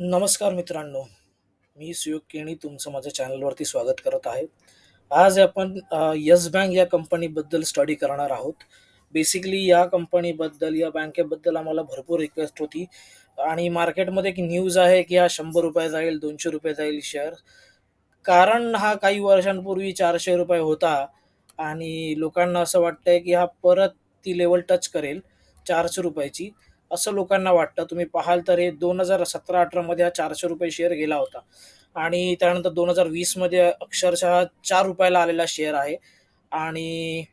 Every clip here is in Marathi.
नमस्कार मित्रांनो. मी सुयोग केणी तुमचं माझ्या चॅनलवरती स्वागत करत आहे. आज आपण येस बँक या कंपनीबद्दल स्टडी करणार आहोत. बेसिकली या कंपनीबद्दल, या बँकेबद्दल आम्हाला भरपूर रिक्वेस्ट होती आणि मार्केटमध्ये एक न्यूज आहे, की हा ₹100 जाईल, ₹200 जाईल शेअर. कारण हा काही वर्षांपूर्वी ₹400 होता आणि लोकांना असं वाटतंय, की हा परत ती लेवल टच करेल चारशे रुपयाची असं लोकांना वाटतं. तुम्ही पाहाल तर हे दोन हजार सतरा अठरामध्ये हा ₹400 शेअर गेला होता आणि त्यानंतर दोन हजार वीसमध्ये अक्षरशः चार रुपयाला आलेला शेअर आहे आणि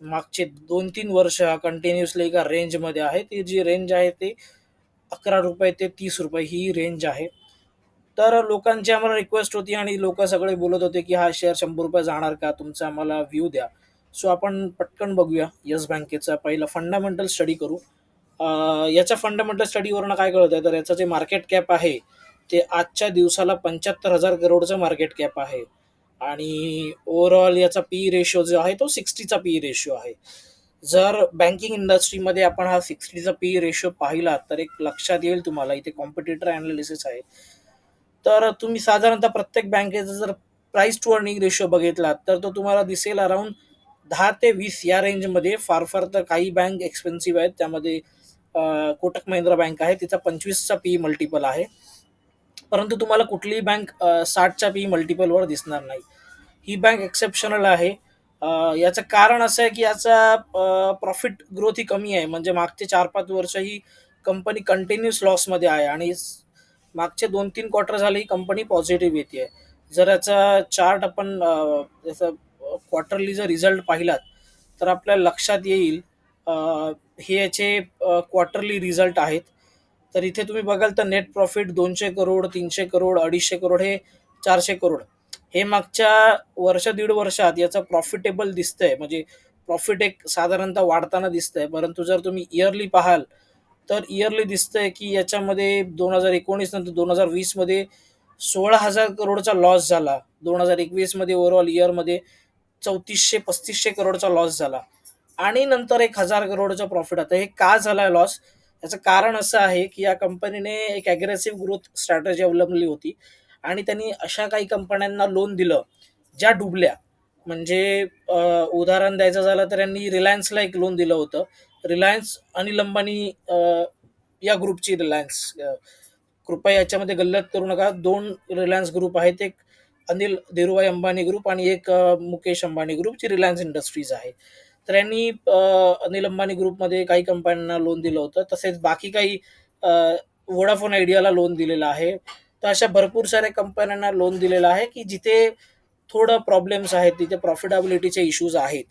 मागचे 2-3 वर्ष कंटिन्युअसली एका रेंजमध्ये आहे. ती जी रेंज आहे ती ₹11 ते ₹30 ही रेंज आहे. तर लोकांची आम्हाला रिक्वेस्ट होती आणि लोक सगळे बोलत होते, की हा शेअर ₹100 जाणार का? तुमचा आम्हाला व्ह्यू द्या. सो आपण पटकन बघूया येस बँकेचा पहिला फंडामेंटल स्टडी करू. याच्या फंडामेंटल स्टडीवरून काय कळतंय, तर याचं जे मार्केट कॅप आहे, ते आजच्या दिवसाला 75,000 करोडचं मार्केट कॅप आहे आणि ओव्हरऑल याचा पी रेशो जो आहे तो सिक्स्टीचा पी रेशो आहे. जर बँकिंग इंडस्ट्रीमध्ये आपण हा सिक्स्टीचा पी रेशो पाहिला, तर एक लक्षात येईल तुम्हाला इथे कॉम्पिटिटर अनालिसिस आहे. तर तुम्ही साधारणतः प्रत्येक बँकेचा जर प्राईस टू अर्निंग रेशो बघितलात, तर तो तुम्हाला दिसेल अराउंड दहा ते वीस या रेंजमध्ये. फार फार तर काही बँक एक्सपेन्सिव्ह आहेत. त्यामध्ये कोटक महिंद्रा बँक आहे. तिचा पंचवीसचा पी मल्टिपल आहे. परंतु तुम्हाला कुठलीही बँक साठच्या पी मल्टिपलवर दिसणार नाही. ही बँक एक्सेप्शनल आहे. याचं कारण असं आहे, की याचा प्रॉफिट ग्रोथ ही कमी आहे. म्हणजे मागचे 4-5 वर्ष ही कंपनी कंटिन्युअस लॉसमध्ये आहे आणि मागचे 2-3 क्वार्टर झाले ही कंपनी पॉझिटिव्ह येतेय. जर याचा चार्ट आपण याचा क्वार्टरली जर रिझल्ट पाहिलात, तर आपल्या लक्षात येईल अ, हे याचे अ, क्वार्टरली रिझल्ट आहेत. तर इथे तुम्ही बघाल तर नेट प्रॉफिट 200 करोड, 300 करोड, 250 करोड हे 400 करोड. हे मागच्या वर्ष दीड वर्षात याचं प्रॉफिटेबल दिसतंय. म्हणजे प्रॉफिट एक साधारणतः वाढताना दिसतंय. परंतु जर तुम्ही इयरली पाहाल, तर इयरली दिसतंय, की याच्यामध्ये 2019 नंतर 2020 मध्ये 16,000 करोडचा लॉस झाला. 2021 मध्ये ओव्हरऑल इयरमध्ये 3400-3500 करोडचा लॉस झाला आणि नंतर एक हजार करोडचा प्रॉफिट. आता हे का झालाय लॉस? याचं कारण असं आहे, की या कंपनीने एक अग्रेसिव्ह ग्रोथ स्ट्रॅटजी अवलंबली होती आणि त्यांनी अशा काही कंपन्यांना लोन दिलं, ज्या डुबल्या. म्हणजे उदाहरण द्यायचं झालं तर यांनी रिलायन्सला एक लोन दिलं होतं. रिलायन्स अनिल अंबानी या ग्रुपची रिलायन्स कृपया याच्यामध्ये गल्लत करू नका. दोन रिलायन्स ग्रुप आहेत. एक अनिल धीरूभाई अंबानी ग्रुप आणि एक मुकेश अंबानी ग्रुप, जी रिलायन्स इंडस्ट्रीज आहे. तर यांनी अनिल अंबानी ग्रुपमध्ये काही कंपन्यांना लोन दिलं होतं. तसेच बाकी काही वोडाफोन आयडियाला लोन दिलेलं आहे. तर अशा भरपूर साऱ्या कंपन्यांना लोन दिलेलं आहे, की जिथे थोडं प्रॉब्लेम्स आहेत, तिथे प्रॉफिटेबिलिटीचे इश्यूज आहेत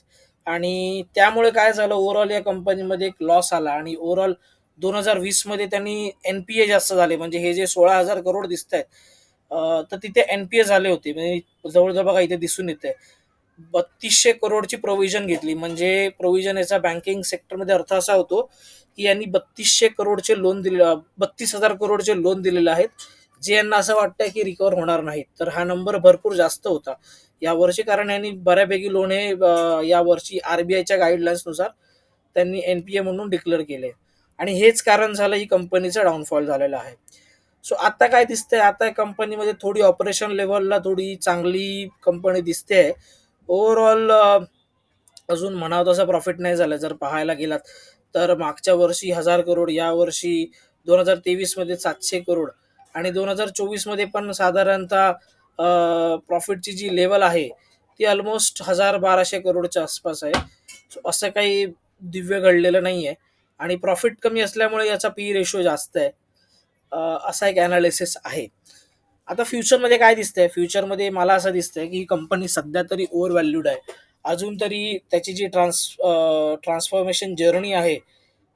आणि त्यामुळे काय झालं ओव्हरऑल या कंपनीमध्ये एक लॉस आला आणि ओव्हरऑल 2020 मध्ये त्यांनी एन-पी-ए जास्त झाले. म्हणजे हे जे सोळा हजार करोड दिसत आहेत तर तिथे एन-पी-ए झाले होते. म्हणजे जवळजवळ काही बघा इथे दिसून येते 3200 करोडची प्रोव्हिजन घेतली. म्हणजे प्रोव्हिजन याचा बँकिंग सेक्टरमध्ये अर्थ असा होतो, की यांनी 3200 करोडचे लोन दिले बत्तीस हजार करोडचे लोन दिलेले आहेत, जे यांना असं वाटतंय, की रिकव्हर होणार नाहीत. तर हा नंबर भरपूर जास्त होता यावर्षी. कारण यांनी बऱ्यापैकी लोन हे यावर्षी आर-बी-आयच्या गाईडलाईन्सनुसार त्यांनी एन-पी-ए म्हणून डिक्लेअर केले आणि हेच कारण झालं ही कंपनीचा डाऊनफॉल झालेला आहे. सो आता काय दिसतंय, आता या कंपनीमध्ये थोडी ऑपरेशन लेव्हलला थोडी चांगली कंपनी दिसते आहे ओव्हरऑल अ, अजून म्हणावं तसा प्रॉफिट नाही झाला. जर पाहायला गेलात, तर मागच्या वर्षी 1,000 करोड, यावर्षी 2023 मध्ये 700 करोड आणि दोन हजार चोवीसमध्ये पण साधारणतः अ, प्रॉफिटची जी लेव्हल आहे, ती अल्मोस्ट 1,000-1,200 करोडच्या आसपास आहे. सो असं काही दिव्य घडलेलं नाहीये आणि प्रॉफिट कमी असल्यामुळे याचा पी रेशो जास्त आहे. अ, असा एक एनालिसिस आहे. आता फ्युचरमध्ये काय दिसतंय? फ्युचरमध्ये मला असं दिसतंय, की ही कंपनी सध्या तरी ओव्हर व्हॅल्यूड आहे. अजून तरी त्याची जी ट्रान्स ट्रान्सफॉर्मेशन जर्नी आहे,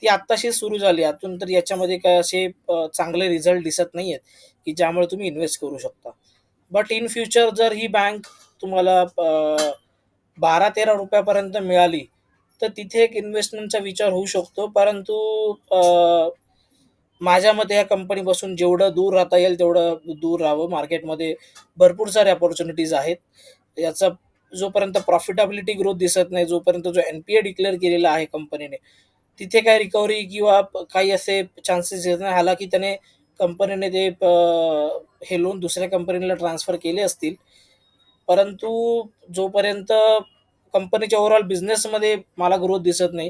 ती आत्ताशी सुरू झाली. अजून तर याच्यामध्ये काय असे चांगले रिझल्ट दिसत नाही आहेत की ज्यामुळे तुम्ही इन्व्हेस्ट करू शकता. बट इन फ्युचर जर ही बँक तुम्हाला बारा तेरा रुपयापर्यंत मिळाली, तर तिथे एक इन्व्हेस्टमेंटचा विचार होऊ शकतो. परंतु माझ्या मते या कंपनीपासून जेवढं दूर राहता येईल तेवढं दूर राहावं. मार्केटमध्ये भरपूर साऱ्या अपॉर्च्युनिटीज आहेत. याचा जोपर्यंत प्रॉफिटेबिलिटी ग्रोथ दिसत नाही, जोपर्यंत जो एन-पी-ए डिक्लेअर केलेला आहे कंपनीने, तिथे काही रिकव्हरी किंवा काही असे चान्सेस येत नाही. हालाकी त्याने कंपनीने ते हे लोन दुसऱ्या कंपनीला ट्रान्सफर केले असतील. परंतु जोपर्यंत कंपनीच्या ओव्हरऑल बिझनेसमध्ये मला ग्रोथ दिसत नाही,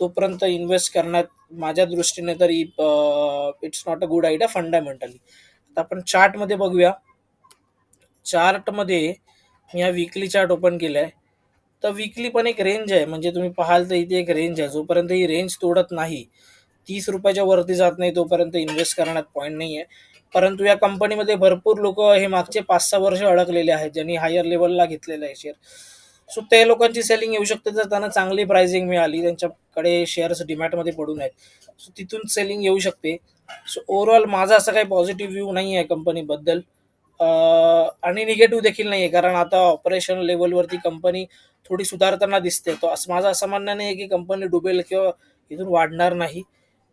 तोपर्यंत इन्व्हेस्ट करण्यात माझ्या दृष्टीने तरी it's not a good idea fundamentally. आता आपण चार्टमध्ये बघूया. चार्टमध्ये मी हा विकली चार्ट ओपन केलाय. तर विकली पण एक रेंज आहे. म्हणजे तुम्ही पाहाल तर इथे एक रेंज आहे. जोपर्यंत ही रेंज तोडत नाही, तीस रुपयाच्या वरती जात नाही तोपर्यंत इन्व्हेस्ट करण्यात पॉईंट नाही आहे परंतु या कंपनीमध्ये भरपूर लोक हे मागचे 5-6 वर्ष अडकलेले आहेत, ज्यांनी हायर लेवलला घेतलेलं आहे शेअर. सो ते लोकांची सेलिंग येऊ शकते जर त्यांना चांगली प्राइसिंग मिळाली. त्यांच्याकडे शेअर्स डीमॅटमध्ये पडून आहेत. सो तिथून सेलिंग येऊ शकते. सो ओव्हरऑल माझा असा काही पॉझिटिव्ह व्ह्यू नाही आहे कंपनीबद्दल. आणि निगेटिव्ह देखील नाही आहे कारण आता ऑपरेशन लेवलवरती कंपनी थोडी सुधारताना दिसते. तो असं माझं असं म्हणणं नाही की कंपनी डुबेल किंवा इथून वाढणार नाही.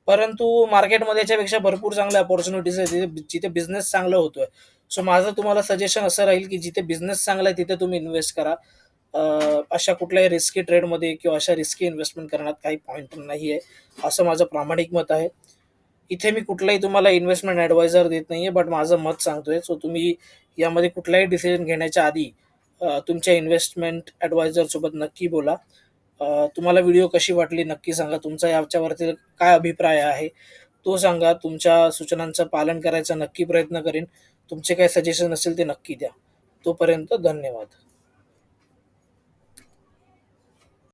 परंतु मार्केटमध्ये याच्यापेक्षा भरपूर चांगल्या अपॉर्च्युनिटीज आहेत जिथे जिथे बिझनेस चांगला होतोय. सो माझं तुम्हाला सजेशन असं राहील की जिथे बिझनेस चांगला आहे तिथे तुम्ही इन्व्हेस्ट करा. अशा कुठल्याही रिस्की ट्रेडमध्ये किंवा अशा रिस्की इन्व्हेस्टमेंट करण्यात काही पॉईंट नाही आहे असं माझं प्रामाणिक मत आहे. इथे मी कुठलाही तुम्हाला इन्व्हेस्टमेंट ॲडवायझर देत नाही आहे बट माझं मत सांगतोय. सो तुम्ही यामध्ये कुठलाही डिसिजन घेण्याच्या आधी तुमच्या इन्व्हेस्टमेंट ॲडवायझरसोबत नक्की बोला. तुम्हाला व्हिडिओ कशी वाटली नक्की सांगा. तुमचा याच्यावरती काय अभिप्राय आहे, तो सांगा. तुमच्या सूचनांचं पालन करायचा नक्की प्रयत्न करीन. तुमचे काही सजेशन असेल ते नक्की द्या. तोपर्यंत धन्यवाद.